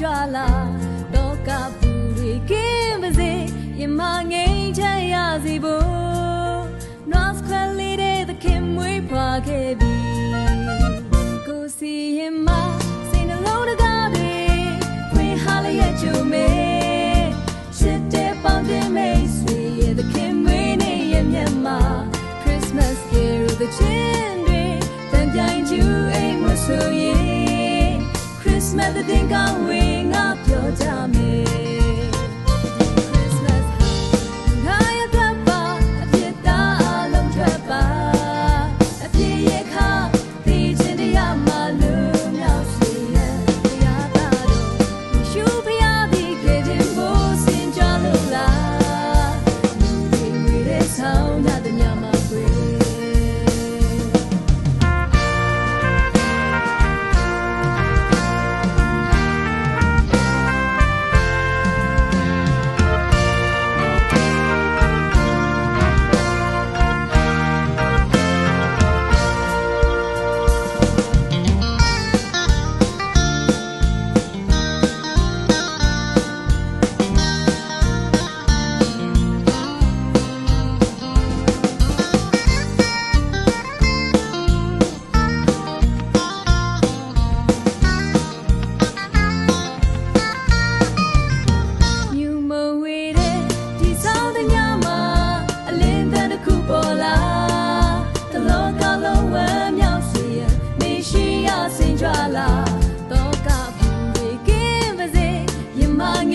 ကြွာလာတော့ကပူတွေကင်းပါစေရမငိမ့်ချရစီဖို့ North Carolina သခင်မွေးဖွားခဲ့ let the thing wing up your tummy.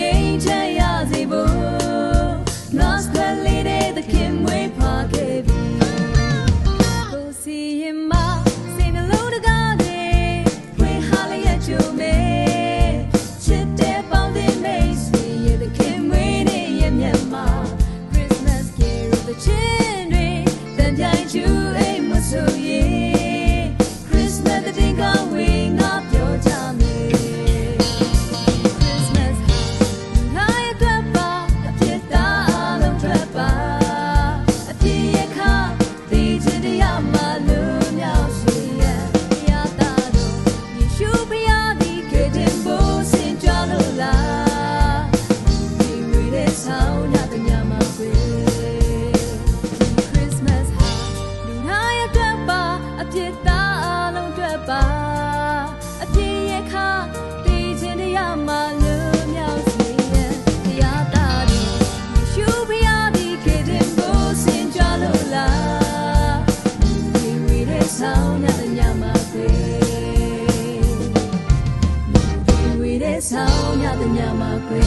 ငြိမ်းချမ်းရ ဆောင်တဲ့ညမှာပဲဒီဝေတဲ့ဆောင်ရတဲ့ညမှာပဲ